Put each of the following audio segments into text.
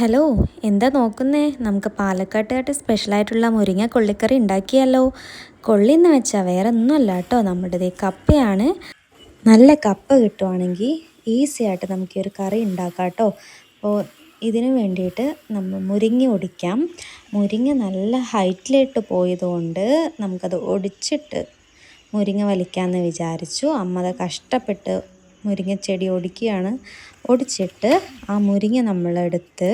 Hello എന്താ നോക്കുന്നേ? നമുക്ക് പാലക്കാട്ടുകാട്ട് സ്പെഷ്യലായിട്ടുള്ള മുരിങ്ങ കൊള്ളിക്കറി ഉണ്ടാക്കിയാലോ? കൊള്ളി എന്ന് വെച്ചാൽ വേറെ ഒന്നുമല്ല കേട്ടോ നമ്മുടേത് കപ്പയാണ്. നല്ല കപ്പ കിട്ടുവാണെങ്കിൽ ഈസി ആയിട്ട് നമുക്ക് ഒരു കറി ഉണ്ടാക്കാം കേട്ടോ. അപ്പോൾ ഇതിന് വേണ്ടിയിട്ട് നമ്മൾ മുരിങ്ങ ഒടിക്കാം. മുരിങ്ങ നല്ല ഹൈറ്റിലിട്ട് പോയതുകൊണ്ട് നമുക്കത് ഒടിച്ചിട്ട് മുരിങ്ങ വലിക്കാമെന്ന് വിചാരിച്ചു. അമ്മ അത് കഷ്ടപ്പെട്ട് മുരിങ്ങച്ചെടി ഒടിക്കുകയാണ്. ഒടിച്ചിട്ട് ആ മുരിങ്ങ നമ്മളെടുത്ത്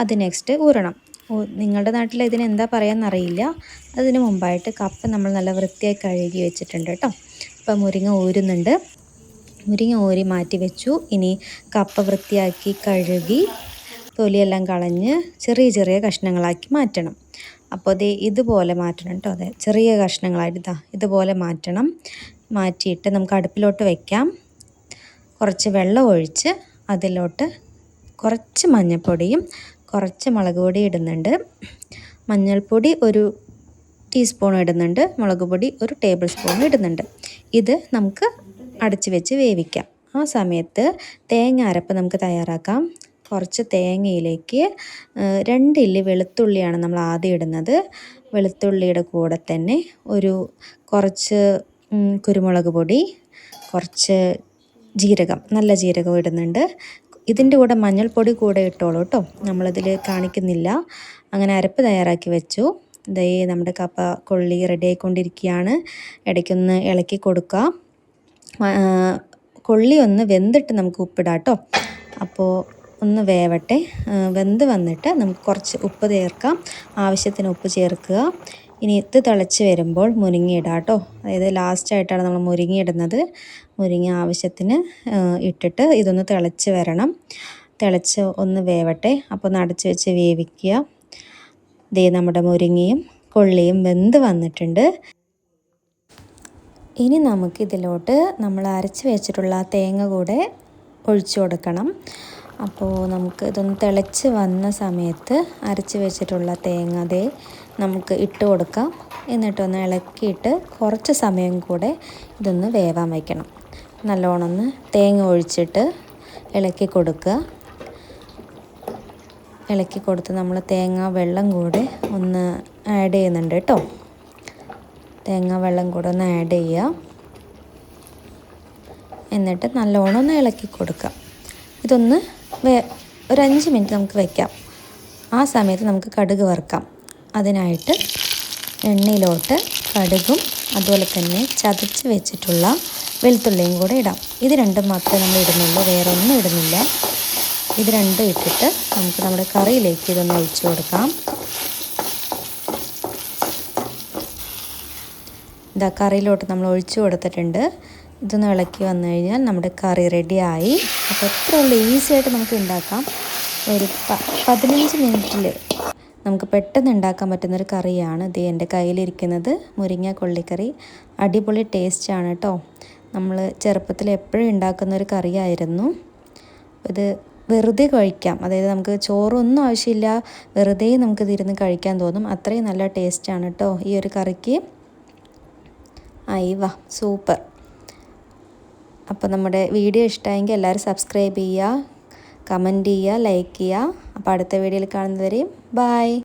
അത് നെക്സ്റ്റ് ഊരണം. നിങ്ങളുടെ നാട്ടിൽ ഇതിന് എന്താ പറയാമെന്നറിയില്ല അതിന് മുമ്പായിട്ട് കപ്പ് നമ്മൾ നല്ല വൃത്തിയായി കഴുകി വെച്ചിട്ടുണ്ട് കേട്ടോ. ഇപ്പം മുരിങ്ങ ഊരുന്നുണ്ട്. മുരിങ്ങ ഊരി മാറ്റി വെച്ചു. ഇനി കപ്പ വൃത്തിയാക്കി കഴുകി തൊലിയെല്ലാം കളഞ്ഞ് ചെറിയ ചെറിയ കഷ്ണങ്ങളാക്കി മാറ്റണം. അപ്പോൾ അത് ഇതുപോലെ മാറ്റണം കേട്ടോ. അതെ ചെറിയ കഷ്ണങ്ങളായിട്ട് ഇതാ ഇതുപോലെ മാറ്റണം. മാറ്റിയിട്ട് നമുക്ക് അടുപ്പിലോട്ട് വയ്ക്കാം കുറച്ച് വെള്ളം ഒഴിച്ച് അതിലോട്ട് കുറച്ച് മഞ്ഞൾപ്പൊടിയും കുറച്ച് മുളക് പൊടി ഇടുന്നുണ്ട്. മഞ്ഞൾപ്പൊടി ഒരു ടീസ്പൂൺ ഇടുന്നുണ്ട്. മുളക് പൊടി ഒരു ടേബിൾ സ്പൂൺ ഇടുന്നുണ്ട്. ഇത് നമുക്ക് അടച്ച് വെച്ച് വേവിക്കാം. ആ സമയത്ത് തേങ്ങ അരപ്പ് നമുക്ക് തയ്യാറാക്കാം. കുറച്ച് തേങ്ങയിലേക്ക് രണ്ട് രണ്ടില്ലി വെളുത്തുള്ളിയാണ് നമ്മൾ ആദ്യം ഇടുന്നത്. വെളുത്തുള്ളിയുടെ കൂടെ തന്നെ ഒരു കുറച്ച് കുരുമുളക് പൊടി കുറച്ച് ജീരകം നല്ല ജീരകം ഇടുന്നുണ്ട്. ഇതിന്റെ കൂടെ മഞ്ഞൾപ്പൊടി കൂടെ ഇട്ടോളൂ കേട്ടോ. നമ്മളിതിൽ കാണിക്കുന്നില്ല. അങ്ങനെ അരപ്പ് തയ്യാറാക്കി വെച്ചു. ഇതേ നമ്മുടെ കപ്പ കൊള്ളി റെഡി ആയിക്കൊണ്ടിരിക്കുകയാണ്. ഇടയ്ക്കൊന്ന് ഇളക്കി കൊടുക്കുക. കൊള്ളി ഒന്ന് വെന്തിട്ട് നമുക്ക് ഉപ്പിടാം കേട്ടോ. അപ്പോൾ ഒന്ന് വേവട്ടെ. വെന്ത് വന്നിട്ട് നമുക്ക് കുറച്ച് ഉപ്പ് ചേർക്കാം. ആവശ്യത്തിന് ഉപ്പ് ചേർക്കുക. ഇനി ഇത് തിളച്ച് വരുമ്പോൾ മുരിങ്ങയിടാം കേട്ടോ. അതായത് ലാസ്റ്റായിട്ടാണ് നമ്മൾ മുരിങ്ങ ഇടുന്നത്. മുരിങ്ങ ആവശ്യത്തിന് ഇട്ടിട്ട് ഇതൊന്ന് തിളച്ച് വരണം. തിളച്ച് ഒന്ന് വേവട്ടെ. അപ്പോൾ ഒന്ന് അടച്ച് വെച്ച് വേവിക്കുക. ദേ നമ്മുടെ മുരിങ്ങയും കൊള്ളിയും വെന്ത് വന്നിട്ടുണ്ട്. ഇനി നമുക്കിതിലോട്ട് നമ്മൾ അരച്ച് വെച്ചിട്ടുള്ള തേങ്ങ കൂടെ ഒഴിച്ചു കൊടുക്കണം. അപ്പോൾ നമുക്ക് ഇതൊന്ന് തിളച്ച് വന്ന സമയത്ത് അരച്ച് വെച്ചിട്ടുള്ള തേങ്ങ അതേ നമുക്ക് ഇട്ട് കൊടുക്കാം. എന്നിട്ടൊന്ന് ഇളക്കിയിട്ട് കുറച്ച് സമയം കൂടെ ഇതൊന്ന് വേവാൻ വയ്ക്കണം. നല്ലോണം ഒന്ന് തേങ്ങ ഒഴിച്ചിട്ട് ഇളക്കി കൊടുക്കുക. ഇളക്കി കൊടുത്ത് നമ്മൾ തേങ്ങ വെള്ളം കൂടെ ഒന്ന് ആഡ് ചെയ്യുന്നുണ്ട് കേട്ടോ. തേങ്ങ വെള്ളം കൂടെ ഒന്ന് ആഡ് ചെയ്യുക. എന്നിട്ട് നല്ലോണം ഒന്ന് ഇളക്കി കൊടുക്കുക. ഇതൊന്ന് ഒരു അഞ്ച് മിനിറ്റ് നമുക്ക് വയ്ക്കാം ആ സമയത്ത് നമുക്ക് കടുക് വറുക്കാം. അതിനായിട്ട് എണ്ണയിലോട്ട് കടുകും അതുപോലെ തന്നെ ചതച്ച് വെച്ചിട്ടുള്ള വെളുത്തുള്ളിയും കൂടെ ഇടാം. ഇത് രണ്ടും മാത്രമേ നമ്മൾ ഇടുന്നുള്ളൂ വേറെ ഒന്നും ഇടുന്നില്ല. ഇത് രണ്ടും ഇട്ടിട്ട് നമുക്ക് നമ്മുടെ കറിയിലേക്ക് ഇതൊന്ന് ഒഴിച്ചു കൊടുക്കാം. ഇതാ കറിയിലോട്ട് നമ്മൾ ഒഴിച്ചു കൊടുത്തിട്ടുണ്ട്. ഇതൊന്ന് ഇളക്കി വന്നു കഴിഞ്ഞാൽ നമ്മുടെ കറി റെഡിയായി. അപ്പോൾ എത്ര ഉള്ളു? ഈസി ആയിട്ട് നമുക്ക് ഉണ്ടാക്കാം. ഒരു പതിനഞ്ച് മിനിറ്റിൽ നമുക്ക് പെട്ടെന്ന് ഉണ്ടാക്കാൻ പറ്റുന്നൊരു കറിയാണ്. ഇത് എന്റെ കയ്യിലിരിക്കുന്നത് മുരിങ്ങ കൊള്ളിക്കറി. അടിപൊളി ടേസ്റ്റാണ് കേട്ടോ നമ്മൾ ചെറുപ്പത്തിൽ എപ്പോഴും ഉണ്ടാക്കുന്ന ഒരു കറിയായിരുന്നു. ഇത് വെറുതെ കഴിക്കാം. അതായത് നമുക്ക് ചോറൊന്നും ആവശ്യമില്ല. വെറുതെ നമുക്ക് ഇതിരുന്ന് കഴിക്കാൻ തോന്നും. അത്രയും നല്ല ടേസ്റ്റാണ് കേട്ടോ ഈ ഒരു കറിക്ക്. അയവ സൂപ്പർ. അപ്പോൾ നമ്മുടെ വീഡിയോ ഇഷ്ടമായെങ്കിൽ എല്ലാവരും സബ്സ്ക്രൈബ് ചെയ്യുക. കമന്റ് ചെയ്യുക ലൈക്ക് ചെയ്യുക. അപ്പോൾ അടുത്ത വീഡിയോയിൽ കാണുന്നവരെയും ബായ്